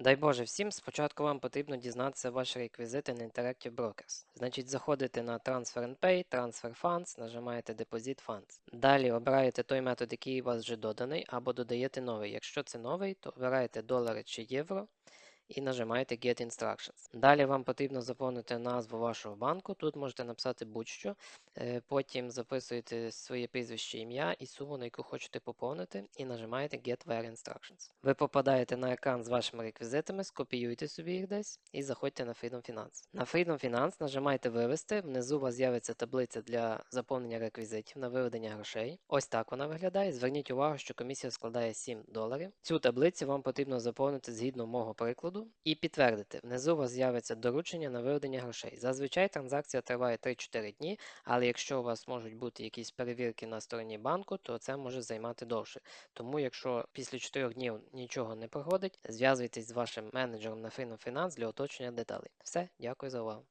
Дай Боже всім, спочатку вам потрібно дізнатися ваші реквізити на Interactive Brokers. Значить, заходите на Transfer and Pay, Transfer Funds, нажимаєте Deposit Funds. Далі обираєте той метод, який у вас вже доданий, або додаєте новий. Якщо це новий, то обираєте долари чи євро і нажимаєте Get Instructions. Далі вам потрібно заповнити назву вашого банку. Тут можете написати будь-що. Е, Потім записуєте своє прізвище, ім'я і суму, на яку хочете поповнити, і нажимаєте Get Where Instructions. Ви попадаєте на екран з вашими реквізитами, скопіюйте собі їх десь і заходьте на Freedom Finance. На Freedom Finance нажимаєте Вивести. Внизу у вас з'явиться таблиця для заповнення реквізитів на виведення грошей. Ось так вона виглядає. Зверніть увагу, що комісія складає 7 доларів. Цю таблицю вам потрібно заповнити згідно мого прикладу і підтвердити. Внизу у вас з'явиться доручення на виведення грошей. Зазвичай транзакція триває 3-4 дні, але якщо у вас можуть бути якісь перевірки на стороні банку, то це може займати довше. Тому, якщо після 4 днів нічого не проходить, зв'язуйтесь з вашим менеджером на Фінофінанс для уточнення деталей. Все, дякую за увагу.